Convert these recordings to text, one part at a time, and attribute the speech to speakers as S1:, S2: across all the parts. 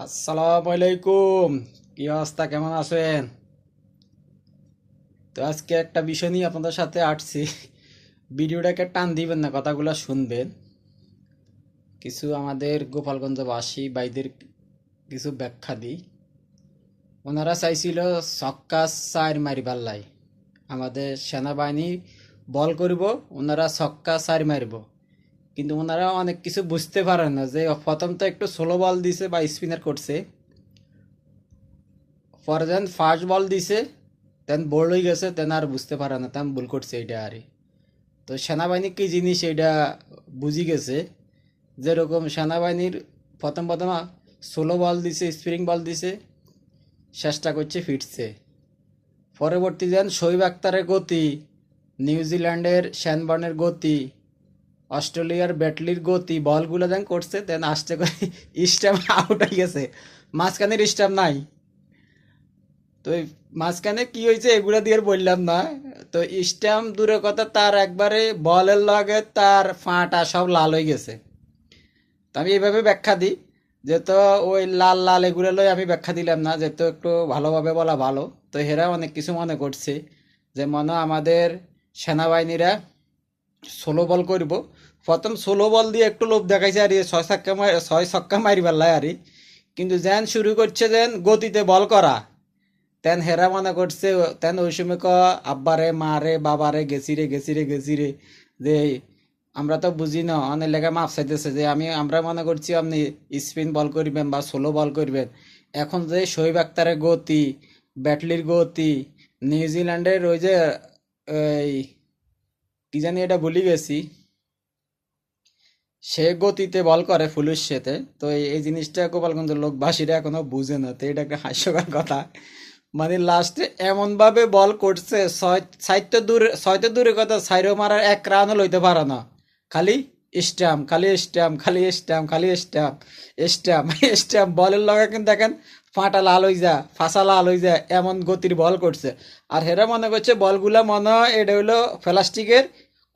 S1: আসসালামু আলাইকুম। কি অবস্থা? কেমন আছেন? তো আজকে একটা বিষয় নিয়ে আপনাদের সাথে আসছি। ভিডিওটাকে টান দিবেন না, কথাগুলো শুনবেন। কিছু আমাদের গোপালগঞ্জবাসী বাইদের কিছু ব্যাখ্যা দিই। ওনারা চাইছিল সক্কা চার মারিবার লাই আমাদের সেনাবাহিনী বল করব, ওনারা ছক্কা চার মারব। কিন্তু ওনারা অনেক কিছু বুঝতে পারে না যে প্রথম তো একটু স্লো বল দিছে বা স্পিনার করছে। পরে দেন ফার্স্ট বল দিছে দেন বোল্ড হয়ে গেছে দেন আর বুঝতে পারে না তেন ভুল করছে এটা আরে। তো সেনাবাহিনী কী জিনিস এটা বুঝি গেছে, যেরকম সেনাবাহিনীর প্রথম প্রথম স্লো বল দিছে স্প্রিং বল দিছে, চেষ্টা করছে ফিটছে পরবর্তী যেন শহীদ আক্তারের গতি, নিউজিল্যান্ডের শ্যানবার্নের গতি অস্ট্রেলিয়ার ব্যাটলির গতি, বলগুলো যেন করছে, দেন আসতে করে স্টাম্প আউট হয়ে গেছে। মাঝখানের স্টাম্প নাই। তো মাঝখানে কি হয়েছে এগুলো দিয়ে বললাম না। তো স্টাম্প দূরের কথা, তার একবারে বলের লগে তার ফাঁটা সব লাল হয়ে গেছে। তো আমি এইভাবে ব্যাখ্যা দিই, যে তো ওই লাল লাল এগুলো লই আমি ব্যাখ্যা দিলাম না, যে তো একটু ভালোভাবে বলা ভালো। তো হেরা অনেক কিছু মনে করছে, যে মনে আমাদের সেনাবাহিনীরা ষোলো বল করব প্রথম ষোলো বল দিয়ে একটু লোভ দেখাইছে আর, ছয় ছক্কা মার ছয় ছক্কা মারিবার লাই আরই কিন্তু যেন শুরু করছে যেন গতিতে বল করা। তেন হেরা মনে করছে, তেন ওই সময় ক, আব্বারে, মারে, বাবারে, গেছিরে গেছিরে গেছিরে। যে আমরা তো বুঝি না, অনেক লেখা মাপ চাইতেছে যে আমি, আমরা মনে করছি আপনি স্পিন বল করবেন বা সোলো বল করবেন। এখন যে শহীদ আক্তারের গতি, ব্যাটলির গতি, নিউজিল্যান্ডের ওই যে, এই কি জানি এটা ভুলি গেছি। সে গতিতে বল করে ফুলুর সাথে তো এই- জিনিসটা গোপালগঞ্জের লোকবাসীরা এখনও বুঝে না। তো এটা একটা হাস্যকর কথা। মানে লাস্টে এমনভাবে বল করছে, ছয়, সাইটটা দূরে ছয়তে দূরে কথা, সাইরো মারার এক রানও লইতে পারে না। খালি স্ট্যাম্প খালি স্ট্যাম্প খালি স্ট্যাম্প খালি স্ট্যাম্প স্ট্যাম্প স্ট্যাম্প বলের লগে কিন্তু দেখেন ফাঁটা লাল হয়ে যা ফাঁসা লাল হয়ে যা এমন গতির বল করছে। আর হেরা মনে করছে বলগুলা মনে হয় এটা হলো প্লাস্টিকের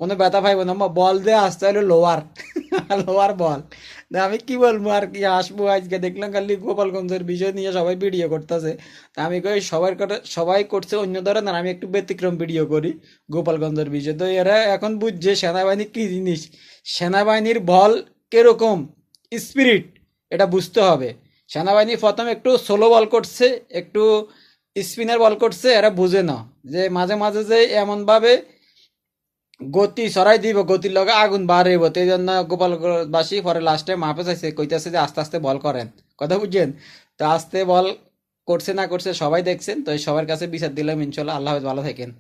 S1: কোনো ব্যথা পাইব না। বল দিয়ে আসতে হলো লোয়ার লোয়ার বল। আমি কি বলব আর কি, আসব আজকে। দেখলাম খালি গোপালগঞ্জের বিষয় নিয়ে সবাই ভিডিও করতেছে। তা আমি কই, সবার সবাই করছে অন্য ধরনের আমি একটু ব্যতিক্রম ভিডিও করি গোপালগঞ্জের বিষয়। তো এরা এখন বুঝছে সেনাবাহিনী কি জিনিস? সেনাবাহিনীর বল কীরকম? স্পিরিট এটা বুঝতে হবে। সেনাবাহিনী প্রথম একটু সোলো বল করছে, একটু স্পিনার বল করছে, এরা বুঝে না। যে মাঝে মাঝে যে এমনভাবে গতি সরাই দিব, গতির লগে আগুন বাড়াইব এই জন্য গোপালবাসী পরে লাস্টে মাপে চাইছে কইতেছে যে আস্তে আস্তে বল করেন। কথা বুঝছেন? তো আস্তে বল করছে না করছে সবাই দেখছেন, তো সবার কাছে বিচার দিলাম, ইনশাল্লাহ আল্লাহ ভালো থাকেন।